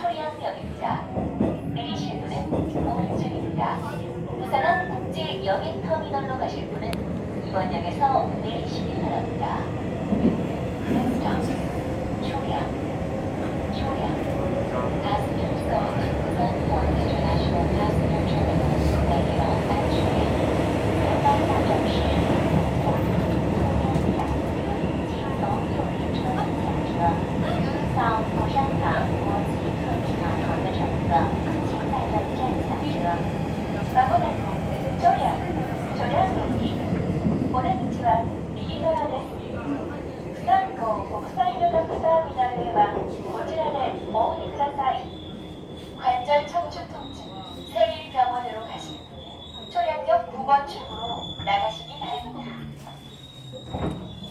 초양역입니다. 내리실 분은 오른쪽입니다. 부산항 국제 여객터미널로 가실 분은 이원역에서 내리십니다. 감사합니다를 막 고지라는 어머니 그란다이 관절 청축 통증. 세일병원으로 가시면 됩니다. 초량역 9번 출구로 나가시면